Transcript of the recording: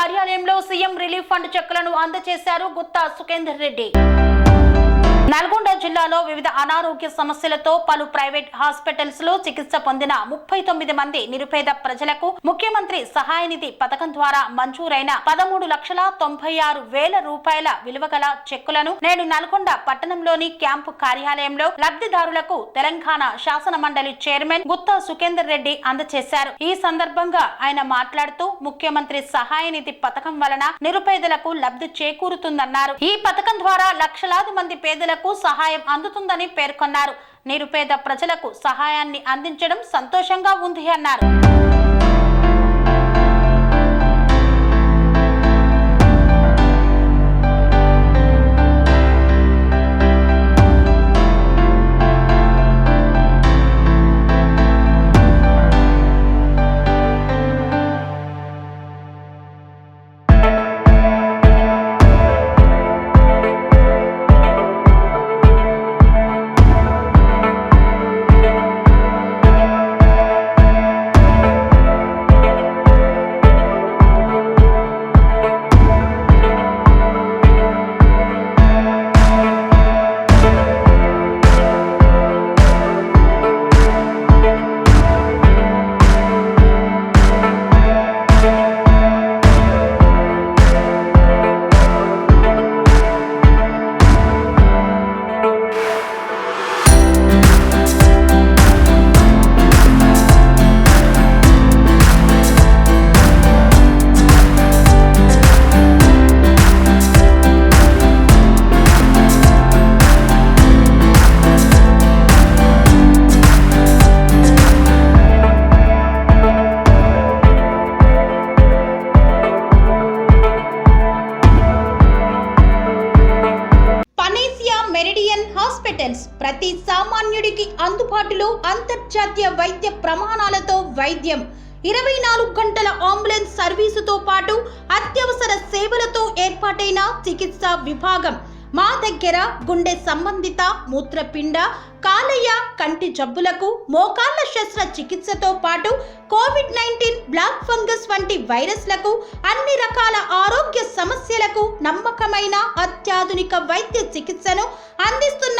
కార్యాలయంలో CM relief fund చెక్కులను అందజేశారు గుత్తా సుఖేందర్ రెడ్డి. నల్గొండ జిల్లాలో వివిధ అనారోగ్య సమస్యలతో పలు ప్రైవేట్ హాస్పిటల్స్లో చికిత్స పొందిన ముప్పై తొమ్మిది మంది నిరుపేద ప్రజలకు ముఖ్యమంత్రి సహాయ నిధి పథకం ద్వారా మంజూరైన పదమూడు లక్షల తొంభై ఆరు వేల రూపాయల విలువ గల చెక్కులను నేడు నల్గొండ పట్టణంలోని క్యాంపు కార్యాలయంలో లబ్ధిదారులకు తెలంగాణ శాసన మండలి చైర్మన్ గుత్తా సుఖేందర్ రెడ్డి అందజేశారు ఈ సందర్భంగా ఆయన మాట్లాడుతూ ముఖ్యమంత్రి సహాయ నిధి పథకం వలన నిరుపేదలకు లబ్ధి చేకూరుతుందన్నారు. ఈ పథకం ద్వారా లక్షలాది మంది పేదలకు సహాయం అందుతుందని పేర్కొన్నారు. నిరుపేద ప్రజలకు సహాయాన్ని అందించడం సంతోషంగా ఉంది అన్నారు. హాస్పిటల్స్ ప్రతి సామాన్యుడికి అందుబాటులో అంతర్జాతీయ వైద్య ప్రమాణాలతో వైద్యం. ఇరవై నాలుగు గంటల అంబులెన్స్ సర్వీసుతో పాటు అత్యవసర సేవలతో ఏర్పాటైన చికిత్సా విభాగం. మా దగ్గర గుండె సంబంధిత మూత్రపిండ కాలేయ కంటి జబ్బులకు మోకాళ్ళ శస్త్ర చికిత్సతో పాటు కోవిడ్ నైన్టీన్ బ్లాక్ ఫంగస్ వంటి వైరస్లకు అన్ని రకాల ఆరోగ్య సమస్యలకు నమ్మకమైన అత్యాధునిక వైద్య చికిత్సను అందిస్తున్న